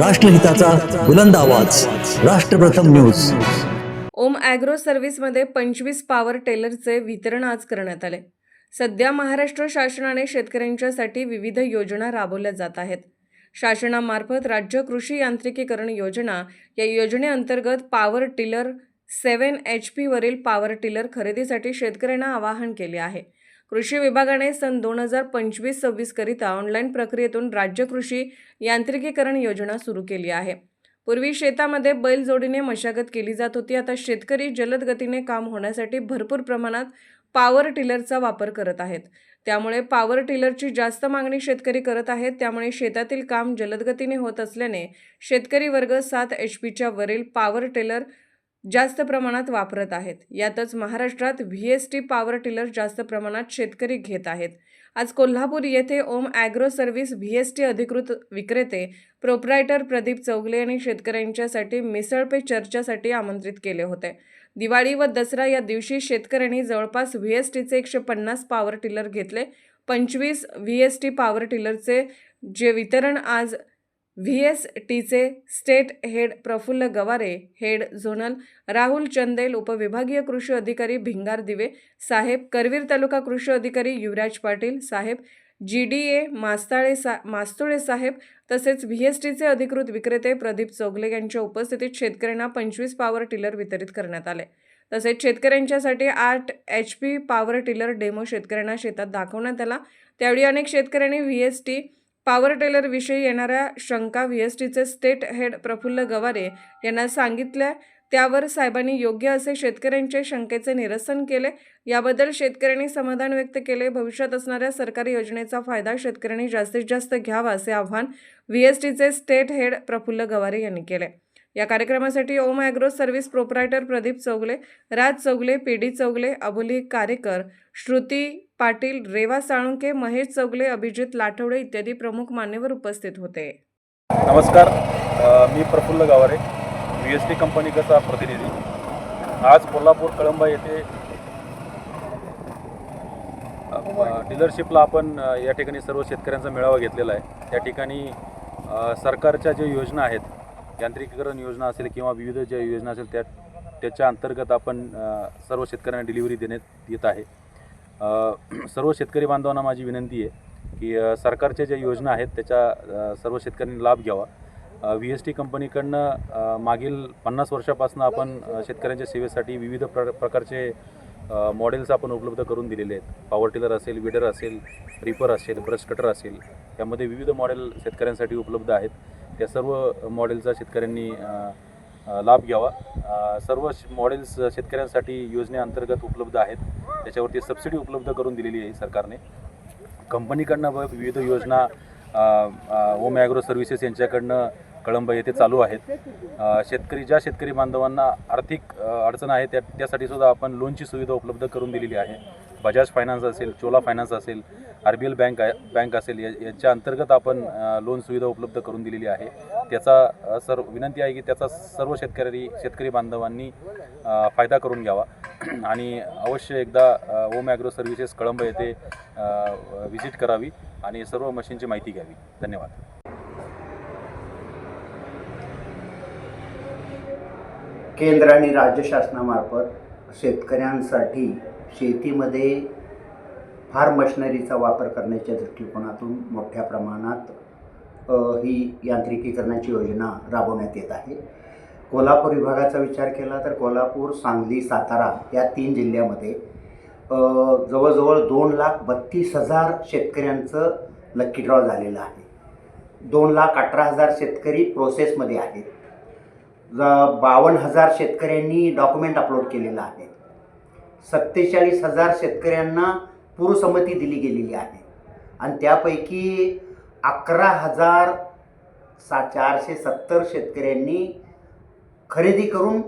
राष्ट्रहिताचा बुलंद आवाज. राष्ट्रप्रथम न्यूज. ओम ॲग्रो सर्व्हिसमध्ये पंचवीस पॉवर टेलरचे वितरण आज करण्यात आले. सध्या महाराष्ट्र शासनाने शेतकऱ्यांच्यासाठी विविध योजना राबवल्या जात आहेत. शासनामार्फत राज्य कृषी यांत्रिकीकरण योजना या योजनेअंतर्गत पॉवर टिलर सेवन एच पीवरील पॉवर टिलर खरेदीसाठी शेतकऱ्यांना आवाहन केले आहे. कृषी विभागाने सन दोन हजार पंचवीस सव्वीसकरिता ऑनलाईन प्रक्रियेतून राज्य कृषी यांत्रिकीकरण योजना सुरू केली आहे. पूर्वी शेतामध्ये बैलजोडीने मशागत केली जात होती. आता शेतकरी जलद गतीने काम होण्यासाठी भरपूर प्रमाणात पॉवर टिलरचा वापर करत आहेत. त्यामुळे पॉवर टिलरची जास्त मागणी शेतकरी करत आहेत. त्यामुळे शेतातील काम जलदगतीने होत असल्याने शेतकरी वर्ग सात एच पीच्या वरील पॉवर टिलर जास्त प्रमाणात वापरत आहेत. यातच महाराष्ट्रात V S T power tiller जास्त प्रमाणात शेतकरी घेत आहेत. आज कोल्हापूर येथे Om agro service V S T अधिकृत विक्रेते प्रोप्रायटर प्रदीप चौगले यांनी शेतकऱ्यांच्यासाठी मिसळ पे चर्चासाठी आमंत्रित केले होते. दिवाळी व दसरा या दिवशी शेतकऱ्यांनी जवळपास व्ही एस टीचे एकशे पन्नास पॉवर टिलर घेतले. पंचवीस व्ही एस टी पॉवर टिलरचे जे वितरण आज व्ही एस टीचे state head Prafulla Gaware head zonal Rahul Chandel उपविभागीय कृषी अधिकारी भिंगार दिवे साहेब करवीर तालुका कृषी अधिकारी युवराज पाटील साहेब जी डी ए मास्ताळे सा मास्तुळे साहेब तसेच व्ही एस टीचे अधिकृत विक्रेते प्रदीप चोगले यांच्या उपस्थितीत शेतकऱ्यांना पंचवीस पॉवर टिलर वितरित करण्यात आले. तसेच शेतकऱ्यांच्यासाठी आठ H P power tiller demo शेतकऱ्यांना शेतात दाखवण्यात आला. त्यावेळी अनेक शेतकऱ्यांनी व्ही एस टी पॉवर टेलरविषयी येणाऱ्या शंका व्ही एस टीचे स्टेट हेड प्रफुल्ल गवारे यांना सांगितल्या. त्यावर साहेबांनी योग्य असे शेतकऱ्यांच्या शंकेचे निरसन केले. याबद्दल शेतकऱ्यांनी समाधान व्यक्त केले. भविष्यात असणाऱ्या सरकारी योजनेचा फायदा शेतकऱ्यांनी जास्तीत जास्त घ्यावा असे आव्हान व्ही एस टीचे स्टेट हेड प्रफुल्ल गवारे यांनी केले. या कार्यक्रमासाठी Om agro service proprietor Pradeep Chougule Raj Chougule P D Chougule Aboli Karekar Shruti Patil Reva Salunke Mahesh Chougule Abhijit Lathwade इत्यादी प्रमुख मान्यवर उपस्थित होते. नमस्कार. मी Prafulla Gaware. P S T company प्रतिनिधी? आज कोल्हापूर कळंबा येथे डीलरशिपला आपण या ठिकाणी सर्व शेतकऱ्यांचा मेळावा घेतलेला आहे. त्या ठिकाणी सरकारच्या ज्या योजना आहेत यांत्रिकीकरण योजना असेल किंवा विविध ज्या योजना असेल त्या त्याच्या अंतर्गत आपण सर्व शेतकऱ्यांना डिलिव्हरी देण्यात येत आहे. सर्व शेतकरी बांधवांना माझी विनंती आहे की सरकारच्या ज्या योजना आहेत त्याच्या सर्व शेतकऱ्यांनी लाभ घ्यावा. व्ही एस टी कंपनीकडनं मागील पन्नास वर्षापासून आपण शेतकऱ्यांच्या सेवेसाठी विविध प्र प्रकारचे मॉडेल्स आपण उपलब्ध करून दिलेले आहेत. पॉवर टिलर असेल विडर असेल रिपर असेल ब्रश कटर असेल त्यामध्ये विविध मॉडेल शेतकऱ्यांसाठी उपलब्ध आहेत. त्या सर्व मॉडेलचा शेतकऱ्यांनी लाभ घ्यावा. सर्व श- मॉडेल्स शेतकऱ्यांसाठी योजनेअंतर्गत उपलब्ध आहेत. त्याच्यावरती सबसिडी उपलब्ध करून दिलेली आहे सरकारने. कंपनीकडनं विविध योजना ओम ॲग्रो सर्व्हिसेस यांच्याकडनं कळंब येथे चालू आहेत. शेतकरी ज्या शेतकरी बांधवांना आर्थिक अडचण आहे त्या त्यासाठी सुद्धा आपण लोनची सुविधा उपलब्ध करून दिलेली आहे. बजाज फायनान्स असेल चोला फायनान्स असेल R B L bank bank असेल या याच्या अंतर्गत आपण लोन सुविधा उपलब्ध करून दिलेली आहे. त्याचा सर्व विनंती आहे की त्याचा सर्व शेतकरी शेतकरी बांधवांनी फायदा करून घ्यावा. आणि अवश्य एकदा ओम ॲग्रो सर्व्हिसेस कळंब येथे व्हिजिट करावी आणि सर्व मशीनची माहिती घ्यावी. धन्यवाद. केंद्र आणि राज्य शासनामार्फत शेतकऱ्यांसाठी शेतीमध्ये फार मशिनरीचा वापर करण्याच्या दृष्टिकोनातून मोठ्या प्रमाणात ही यांत्रिकीकरणाची योजना राबवण्यात येत आहे. कोल्हापूर विभागाचा विचार केला तर कोल्हापूर सांगली सातारा या तीन जिल्ह्यामध्ये जवळजवळ दोन लाख बत्तीस हजार शेतकऱ्यांचं लक्की ड्रॉ झालेलं आहे. दोन लाख अठरा हजार शेतकरी प्रोसेसमध्ये आहेत. ज- बावन्न हजार शेतकऱ्यांनी डॉक्युमेंट अपलोड केलेलं आहे. सत्तेचाळीस हजार शेतकऱ्यांना पूर्वसंमती दिली गेलेली आहे. आणि त्यापैकी अकरा हजार सा चारशे सत्तर शेतकऱ्यांनी खरेदी करून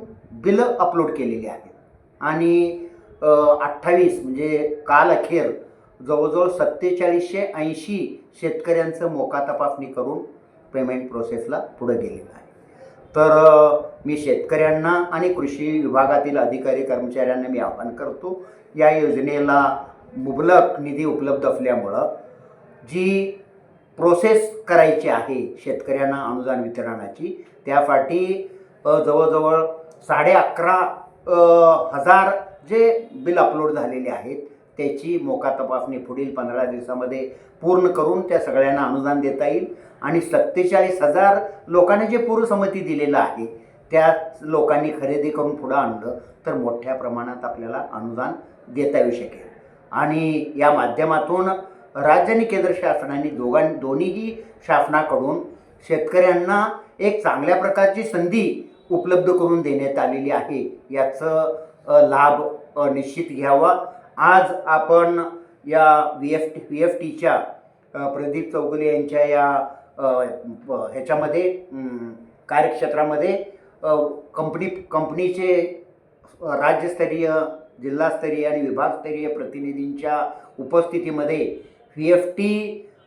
बिलं अपलोड केलेली आहेत आणि अठ्ठावीस म्हणजे काल अखेर जवळजवळ सत्तेचाळीसशे ऐंशी शेतकऱ्यांचं मोका तपासणी करून पेमेंट प्रोसेसला पुढे गेलेलं आहे. तर मी शेतकऱ्यांना आणि कृषी विभागातील अधिकारी कर्मचाऱ्यांना मी आवाहन करतो या योजनेला मुबलक निधी उपलब्ध असल्यामुळं जी प्रोसेस करायची आहे शेतकऱ्यांना अनुदान वितरणाची त्यासाठी जवळजवळ साडे अकरा हजार जे बिल अपलोड झालेले आहेत त्याची मोका तपासणी पुढील पंधरा दिवसामध्ये पूर्ण करून त्या सगळ्यांना अनुदान देता येईल. आणि सत्तेचाळीस हजार लोकांनी जे पूर्वसंमती दिलेलं आहे त्या लोकांनी खरेदी करून पुढं आणलं तर मोठ्या प्रमाणात आपल्याला अनुदान देता येऊ शकेल. आणि या माध्यमातून राज्य आणि केंद्र शासनाने दोघां दोन्हीही शासनाकडून शेतकऱ्यांना एक चांगल्या प्रकारची संधी उपलब्ध करून देण्यात आलेली आहे. याचं लाभ निश्चित घ्यावा. आज आपण या V F T V F टीच्या प्रदीप चौगुले यांच्या या ह्याच्यामध्ये कार्यक्षेत्रामध्ये कंपनी कंपनीचे राज्यस्तरीय जिल्हास्तरीय आणि विभागस्तरीय प्रतिनिधींच्या उपस्थितीमध्ये व्ही एफ टी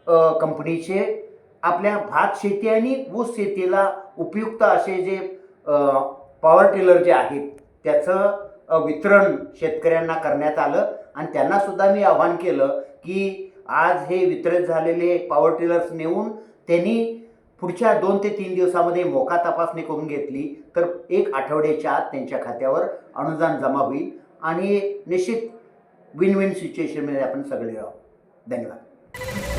कंपनीचे आपल्या भात शेती आणि ऊस शेतीला उपयुक्त असे जे पॉवर टिलर जे आहेत त्याचं वितरण शेतकऱ्यांना करण्यात आलं. आणि त्यांनासुद्धा मी आवाहन केलं की आज हे वितरित झालेले पॉवर टिलर्स नेऊन त्यांनी पुढच्या दोन ते तीन दिवसामध्ये मोका तपासणी करून घेतली तर एक आठवड्याच्या आत त्यांच्या खात्यावर अनुदान जमा होईल आणि निश्चित विन विन सिच्युएशनमध्ये आपण सगळे राहू. धन्यवाद.